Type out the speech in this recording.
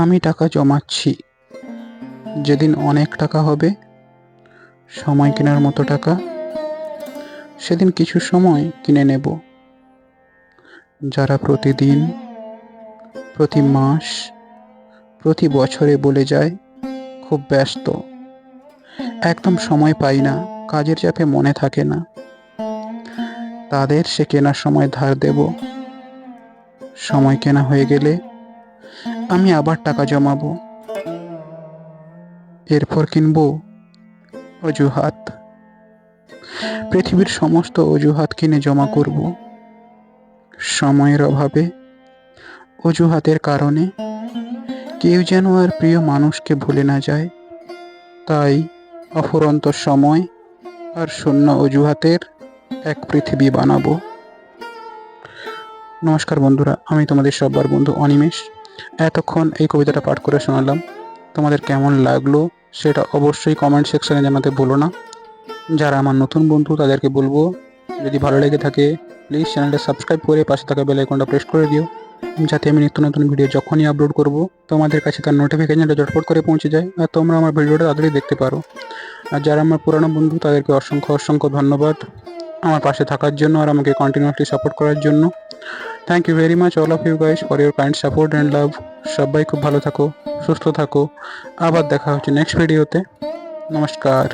আমি টাকা জমাচ্ছি। যেদিন অনেক টাকা হবে, সময় কেনার মতো টাকা, সেদিন কিছু সময় কিনে নেব। যারা প্রতিদিন, প্রতি মাস, প্রতি বছরে বলে যায়, খুব ব্যস্ত। একদম সময় পাই না, কাজের চাপে মনে থাকে না। তাদের সে কেনার সময় ধার দেব। সময় কেনা হয়ে গেলে আমি আবার টাকা জমাবো। এরপর কিনবো অজুহাত। পৃথিবীর সমস্ত অজুহাত কিনে জমা করব। সময়ের অভাবে, অজুহাতের কারণে কেউ যেন আর প্রিয় মানুষকে ভুলে না যায়। তাই অফুরন্ত সময় আর শূন্য অজুহাতের এক পৃথিবী বানাবো। নমস্কার বন্ধুরা, আমি তোমাদের সবার বন্ধু অনিমেষ। এতক্ষণ এই কবিতাটা পাঠ করে শোনালাম। তোমাদের কেমন লাগল সেটা অবশ্যই কমেন্ট সেকশনে জানাতে ভুলো না। যারা আমার নতুন বন্ধু তাদেরকে বলব, যদি ভালো লেগে থাকে প্লিজ চ্যানেলটা সাবস্ক্রাইব করে পাশে থাকা বেল আইকনটা প্রেস করে দিও। যাতে আমি নিত্য নতুন ভিডিও যখনই আপলোড করব, তোমাদের কাছে তার নোটিফিকেশনটা ঝটপট করে পৌঁছে যায় আর তোমরা আমার ভিডিওটা তাড়াতাড়ি দেখতে পারো। আর যারা আমার পুরানো বন্ধু, তাদেরকে অসংখ্য অসংখ্য ধন্যবাদ। আমার পাশে থাকার জন্য আর আমাকে কন্টিনিউয়াসলি সাপোর্ট করার জন্য। Thank you very much all of you guys for your kind support and love সবাই খুব ভালো থাকো, সুস্থ থাকো। আবার দেখা হচ্ছে নেক্সট ভিডিওতে নমস্কার।